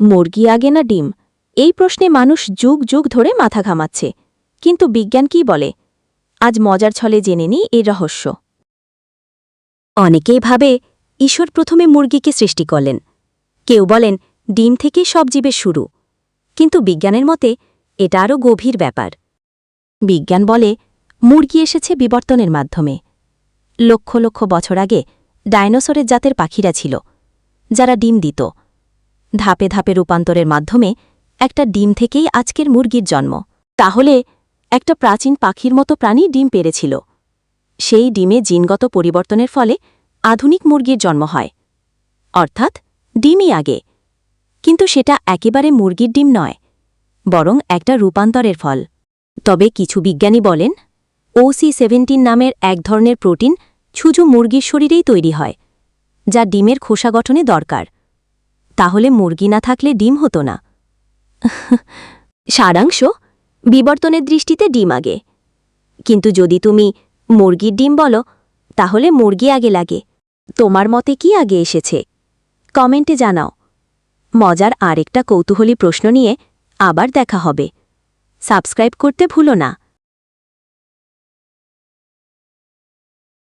মুরগি আগে না ডিম? এই প্রশ্নে মানুষ যুগ যুগ ধরে মাথা ঘামাচ্ছে। কিন্তু বিজ্ঞান কি বলে? আজ মজার ছলে জেনে নিই এর রহস্য। অনেকেই ভাবে ঈশ্বর প্রথমে মুরগিকে সৃষ্টি করলেন। কেউ বলেন ডিম থেকে সব জীবের শুরু। কিন্তু বিজ্ঞানের মতে এটা আরও গভীর ব্যাপার। বিজ্ঞান বলে মুরগি এসেছে বিবর্তনের মাধ্যমে। লক্ষ লক্ষ বছর আগে ডাইনোসরের জাতের পাখিরা ছিল, যারা ডিম দিত। ধাপে ধাপে রূপান্তরের মাধ্যমে একটা ডিম থেকেই আজকের মুরগির জন্ম। তাহলে একটা প্রাচীন পাখির মতো প্রাণী ডিম পেরেছিল। সেই ডিমে জিনগত পরিবর্তনের ফলে আধুনিক মুরগির জন্ম হয়। অর্থাৎ ডিমই আগে। কিন্তু সেটা একেবারে মুরগির ডিম নয়, বরং একটা রূপান্তরের ফল। তবে কিছু বিজ্ঞানী বলেন ওসি সেভেন্টিন নামের এক ধরনের প্রোটিন ছুজু মুরগির শরীরেই তৈরি হয়, যা ডিমের খোসা গঠনে দরকার। তাহলে মুরগি না থাকলে ডিম হতো না। সারাংশ, বিবর্তনের দৃষ্টিতে ডিম আগে। কিন্তু যদি তুমি মুরগির ডিম বলো, তাহলে মুরগি আগে লাগে। তোমার মতে কি আগে এসেছে? কমেন্টে জানাও। মজার আরেকটা কৌতূহলী প্রশ্ন নিয়ে আবার দেখা হবে। সাবস্ক্রাইব করতে ভুলো না।